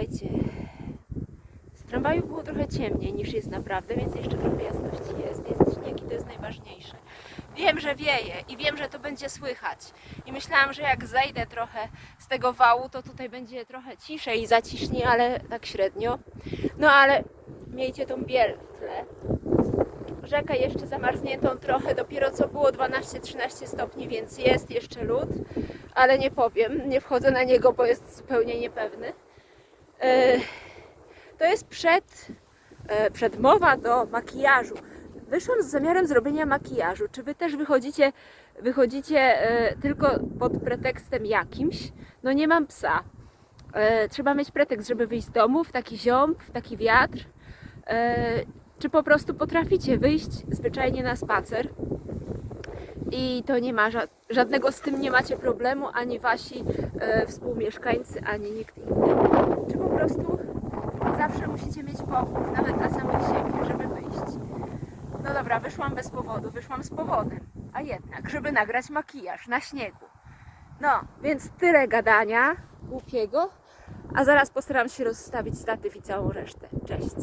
słuchajcie. Z tramwaju było trochę ciemniej niż jest naprawdę, więc jeszcze trochę jasności jest. Jest śnieg i to jest najważniejsze. Wiem, że wieje i wiem, że to będzie słychać. I myślałam, że jak zejdę trochę z tego wału, to tutaj będzie trochę ciszej i zaciszniej, ale tak średnio. No ale miejcie tą biel w tle. Rzekę jeszcze zamarzniętą trochę, dopiero co było 12-13 stopni, więc jest jeszcze lód, ale nie powiem, nie wchodzę na niego, bo jest zupełnie niepewny. E, To jest przed, e, przedmowa do makijażu. Wyszłam z zamiarem zrobienia makijażu. Czy wy też wychodzicie, wychodzicie e, tylko pod pretekstem jakimś? No nie mam psa. Trzeba mieć pretekst, żeby wyjść z domu w taki ziąb, w taki wiatr. Czy po prostu potraficie wyjść zwyczajnie na spacer? I to nie ma ża- żadnego z tym nie macie problemu, ani wasi e, współmieszkańcy, ani nikt inny. Czy po prostu zawsze musicie mieć powód, nawet dla samych siebie, żeby wyjść. No dobra, wyszłam bez powodu, wyszłam z powodem. A jednak, żeby nagrać makijaż na śniegu. No, więc tyle gadania głupiego. A zaraz postaram się rozstawić statyw i całą resztę. Cześć.